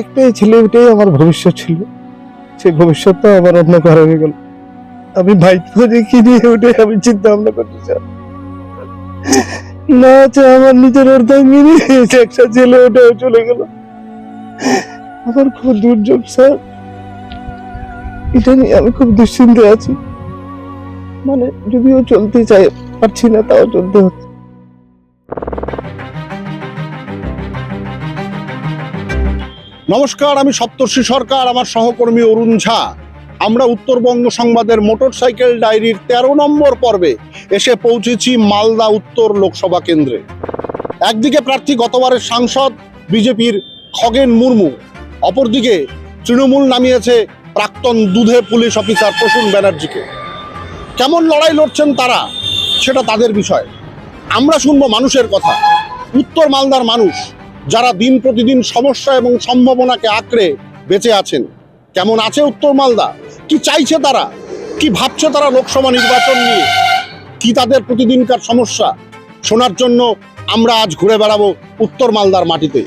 একটাই ছেলে ওটাই আমার ভবিষ্যৎ ছিল। সেই ভবিষ্যৎটা আমার অন্য ঘরে হয়ে গেল। আমি ভাই কি নিয়ে ওটাই আমি চিন্তা ভাবনা করতে চাই না আছে আমার নিজের অর্ধাঙ্গিনী একটা ছেলে ওটাও চলে গেল। আমার খুব দুর্যোগ, স্যার। এটা নিয়ে আমি খুব দুশ্চিন্তে আছি। মানে যদিও চলতে চাই, পারছি না, তাও চলতে হচ্ছে। নমস্কার, আমি সপ্তর্ষি সরকার, আমার সহকর্মী অরুণ ঝা। আমরা উত্তরবঙ্গ সংবাদের মোটরসাইকেল ডায়েরির তেরো নম্বর পর্বে এসে পৌঁছেছি মালদা উত্তর লোকসভা কেন্দ্রে। একদিকে প্রার্থী গতবারের সাংসদ, বিজেপির খগেন মুর্মু। অপরদিকে তৃণমূল নামিয়েছে প্রাক্তন দুধে পুলিশ অফিসার প্রসূন ব্যানার্জিকে। কেমন লড়াই লড়ছেন তারা, সেটা তাদের বিষয়। আমরা শুনব মানুষের কথা। উত্তর মালদার মানুষ যারা দিন প্রতিদিন সমস্যা এবং সম্ভাবনাকে আঁকড়ে বেঁচে আছেন। কেমন আছে উত্তর মালদা? কি চাইছে তারা? কি ভাবছে তারা লোকসভা নির্বাচন নিয়ে? কি তাদের প্রতিদিনকার সমস্যা? শোনার জন্য আমরা আজ ঘুরে বেড়াবো উত্তর মালদার মাটিতে।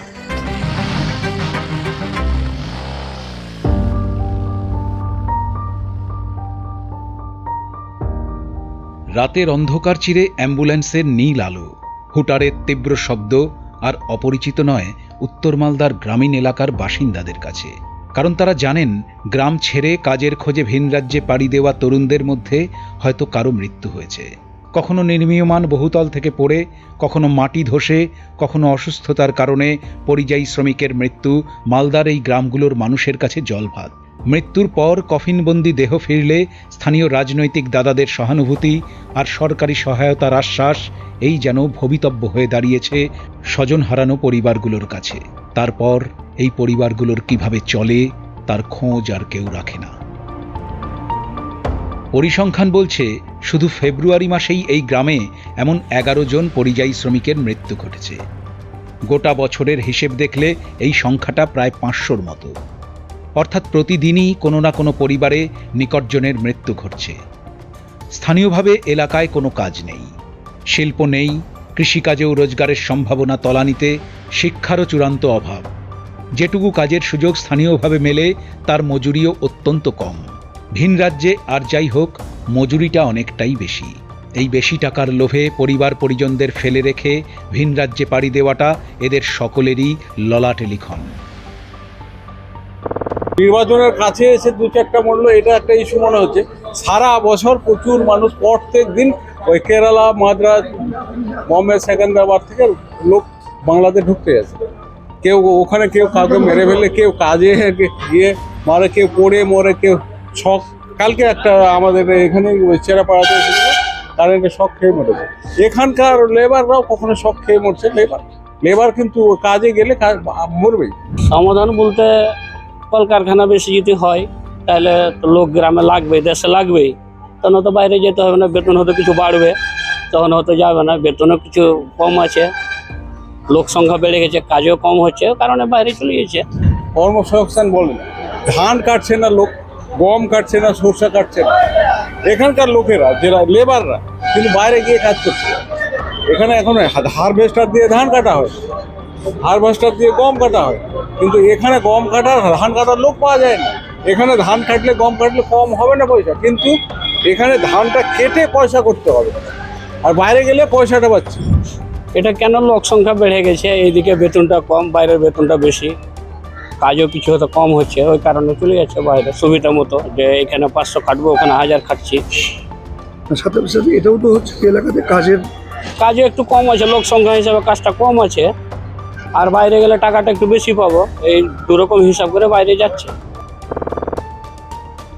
রাতের অন্ধকার চিরে অ্যাম্বুলেন্সের নীল আলো। হুটারের তীব্র শব্দ আর অপরিচিত নয় উত্তর মালদার গ্রামীণ এলাকার বাসিন্দাদের কাছে। কারণ তারা জানেন, গ্রাম ছেড়ে কাজের খোঁজে ভিন রাজ্যে পাড়ি দেওয়া তরুণদের মধ্যে হয়তো কারও মৃত্যু হয়েছে। কখনো নির্মীয়মান বহুতল থেকে পড়ে, কখনো মাটি ধসে, কখনো অসুস্থতার কারণে পরিযায়ী শ্রমিকের মৃত্যু মালদার এই গ্রামগুলোর মানুষের কাছে জলভাত মৃত্যুর পর কফিনবন্দি দেহ ফিরলে স্থানীয় রাজনৈতিক দাদাদের সহানুভূতি আর সরকারি সহায়তার আশ্বাস, এই যেন ভবিতব্য হয়ে দাঁড়িয়েছে স্বজন হারানো পরিবারগুলোর কাছে। তারপর এই পরিবারগুলোর কীভাবে চলে, তার খোঁজ আর কেউ রাখে না। পরিসংখ্যান বলছে, শুধু ফেব্রুয়ারি মাসেই এই গ্রামে এমন এগারো জন পরিযায়ী শ্রমিকের মৃত্যু ঘটেছে। গোটা বছরের হিসেব দেখলে এই সংখ্যাটা প্রায় পাঁচশোর মতো। অর্থাৎ প্রতিদিনই কোনো না কোনো পরিবারে নিকটজনের মৃত্যু ঘটছে। স্থানীয়ভাবে এলাকায় কোনো কাজ নেই। শিল্প নেই, কৃষিকাজেও রোজগারের সম্ভাবনা তলানিতে, শিক্ষারও চূড়ান্ত অভাব। যেটুকু কাজের সুযোগ স্থানীয়ভাবে মেলে, তার মজুরিও অত্যন্ত কম। ভিন রাজ্যে আর যাই হোক, মজুরিটা অনেকটাই বেশি। এই বেশি টাকার লোভে পরিবার পরিজনদের ফেলে রেখে ভিন রাজ্যে পাড়ি দেওয়াটা এদের সকলেরই ললাটে লিখন নির্বাচনের কাছে এসে দু চারটা মরলো এটা একটা ইস্যু মনে হচ্ছে। সারা বছর প্রচুর মানুষ প্রত্যেক দিন ওই কেরালা, মাদ্রাজ, বম্বে সেকেন্দ্রাবাদ থেকে লোক বাংলাদেশ ঢুকতে আছে কেউ ওখানে কেউ কাউকে মেরে ফেলে কেউ কাজে গিয়ে মারে, কেউ পড়ে মরে, কেউ শখ। কালকে একটা আমাদের এখানে চেরাপাড়াতে কারেন্টের শখ খেয়ে মরেছে। এখানকার লেবাররাও কখনো শখ খেয়ে মরছে লেবার লেবার কিন্তু কাজে গেলে মরবেই। সমাধান বলতে কলকারখানা বেশি যদি হয়, তাহলে লোক গ্রামে লাগবে দেশে লাগবেই। তখন হয়তো বাইরে যেতে হবে না, বেতন হয়তো কিছু বাড়বে। তখন হয়তো যাবে না, বেতনও কিছু কম আছে। লোক সংখ্যা বেড়ে গেছে, কাজও কম হচ্ছে কারণে বাইরে চলে গেছে। কর্মসংস্থান বলেন, ধান কাটছে না লোক, গম কাটছে না, সরষা কাটছে না। এখানকার লোকেরা, যারা লেবাররা কিন্তু বাইরে গিয়ে কাজ করছে। এখানে এখন হারভেস্টার দিয়ে ধান কাটা হয়। হারভেস্টার দিয়ে গম কাটা হয়। কিন্তু এখানে গম কাটার ধান কাটার লোক পাওয়া যায় না। এখানে ধান কাটলে গম কাটলে কম হবে না পয়সা। কিন্তু এখানে ধানটা কেটে পয়সা করতে হবে। আর বাইরে গেলে পয়সাটা পাচ্ছে। এটা কেন লোক সংখ্যা বেড়ে গেছে? এইদিকে বেতনটা কম বাইরের বেতনটা বেশি। কাজও কিছু হয়তো কম হচ্ছে। ওই কারণে চলে যাচ্ছে বাইরে। সুবিধা মতো যে এখানে পাঁচশো খাটবো ওখানে হাজার খাটছি। সাথে সাথে এটাও তো হচ্ছে এলাকাতে কাজের কাজও একটু কম আছে। লোক সংখ্যা হিসাবে কাজটা কম আছে। আর বাইরে গেলে টাকাটা একটু বেশি পাবো। এই দুরকম হিসাব করে বাইরে যাচ্ছে।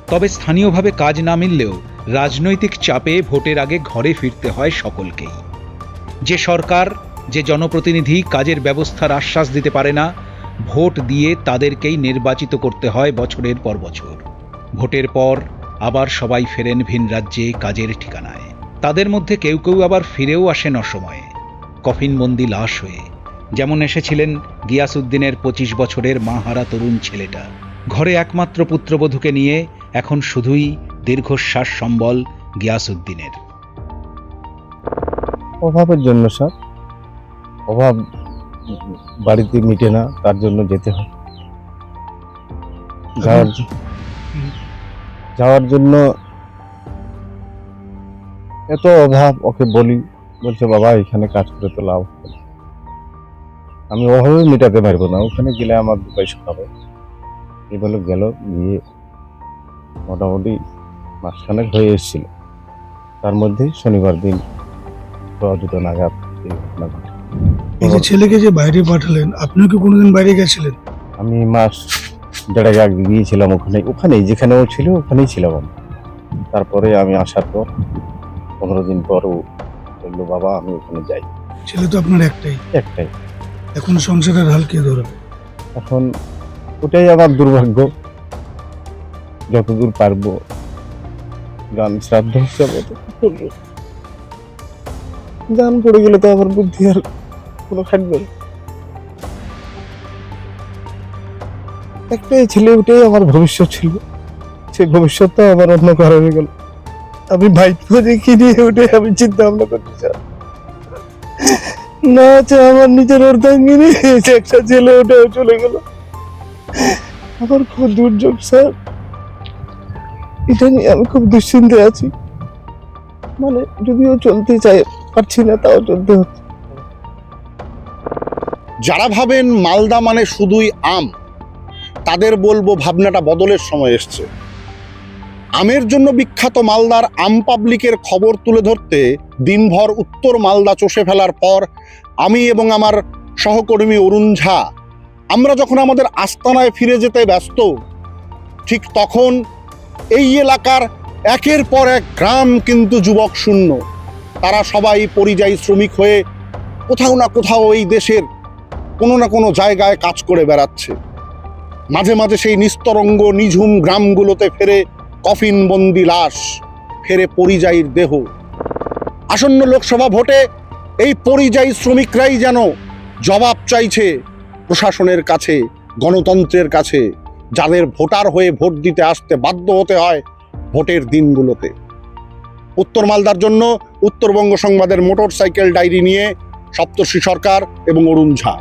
তবে স্থানীয়ভাবে কাজ না মিললেও রাজনৈতিক চাপে ভোটের আগে ঘরে ফিরতে হয় সকলকেই। যে সরকার, যে জনপ্রতিনিধি কাজের ব্যবস্থার আশ্বাস দিতে পারে না, ভোট দিয়ে তাদেরকেই নির্বাচিত করতে হয় বছরের পর বছর। ভোটের পর আবার সবাই ফেরেন ভিন রাজ্যে কাজের ঠিকানায়। তাদের মধ্যে কেউ কেউ আবার ফিরেও আসেন অসময়ে। কফিনবন্দি লাশ হয়ে যেমন এসেছিলেন গিয়াসুদ্দিনের পঁচিশ বছরের মাহারা তরুণ ছেলেটা। ঘরে একমাত্র পুত্রবধূকে নিয়ে এখন শুধুই দীর্ঘশ্বাস সম্বল গিয়াসুদ্দিনের অভাবের জন্য স্যার। অভাব বাড়িতে মিটে না তার জন্য যেতে হয়। যাওয়ার যাওয়ার জন্য এত অভাব ওকে বলি বলছে বাবা এখানে কাজ করে তো লাভ হবে। আমি ওভাবে মেটাতে পারব না। ওখানে গেলে আমার দু পয়সা হবে। এই বলে গেল গিয়ে মোটামুটি মাসখানেক হয়ে এসেছিল। তার মধ্যে শনিবার দিন দুটো নাগাদ এই ঘটনা ঘটে। এই যে ছেলেকে যে বাইরে পাঠালেন আপনিও কি কোনোদিন বাইরে গেছিলেন? আমি মাস দেড়েক আগে গিয়েছিলাম ওখানে। ওখানেই যেখানে ও ছিল ওখানেই ছিলাম আমি। তারপরে আমি আসার পর পনেরো দিন পর ও বলল বাবা আমি ওখানে যাই। ছেলে তো আপনার একটাই। একটাই। এখন সংসারের হাল কে ধরবে? এখন ওটাই আমার দুর্ভাগ্য। যতদূর পারব গান শ্রাদ্ধ হিসাবে গান পড়ে গেলে তো আমার বুদ্ধি আর কোনো খাটবে একটাই ছেলে, ওটাই আমার ভবিষ্যৎ ছিল। সে ভবিষ্যৎটা আমার অন্য কারও হয়ে গেল। আমি ভাইপো দেখি নিয়ে ওটাই আমি চিন্তা ভাবনা করতে চাই। না আছে আমার নিজের অর্ধাঙ্গিনী একটা ছেলে ওটাও চলে গেল। আমার খুব দুর্যোগ, স্যার। এটা নিয়ে আমি খুব দুশ্চিন্তে আছি। মানে যদিও চলতে চাই পারছি না, তাও চলতে হচ্ছে। যারা ভাবেন মালদা মানে শুধুই আম, তাদের বলব ভাবনাটা বদলের সময় এসছে। আমের জন্য বিখ্যাত মালদার আম পাবলিকের খবর তুলে ধরতে দিনভর উত্তর মালদা চষে ফেলার পর আমি এবং আমার সহকর্মী অরুণ ঝা, আমরা যখন আমাদের আস্তানায় ফিরে যেতে ব্যস্ত, ঠিক তখন এই এলাকার একের পর এক গ্রাম কিন্তু যুবক শূন্য। তারা সবাই পরিযায়ী শ্রমিক হয়ে কোথাও না কোথাও এই দেশের কোনো না কোনো জায়গায় কাজ করে বেড়াচ্ছে। মাঝে মাঝে সেই নিস্তরঙ্গ, নিঝুম গ্রামগুলোতে ফেরে কফিনবন্দি লাশ, ফেরে পরিযায়ীর দেহ। আসন্ন লোকসভা ভোটে এই পরিযায়ী শ্রমিকরাই যেন জবাব চাইছে প্রশাসনের কাছে, গণতন্ত্রের কাছে, যাদের ভোটার হয়ে ভোট দিতে আসতে বাধ্য হতে হয় ভোটের দিনগুলোতে। উত্তর মালদার জন্য উত্তরবঙ্গ সংবাদের মোটর সাইকেল ডায়েরি নিয়ে সপ্তর্ষি সরকার এবং অরুণ ঝা।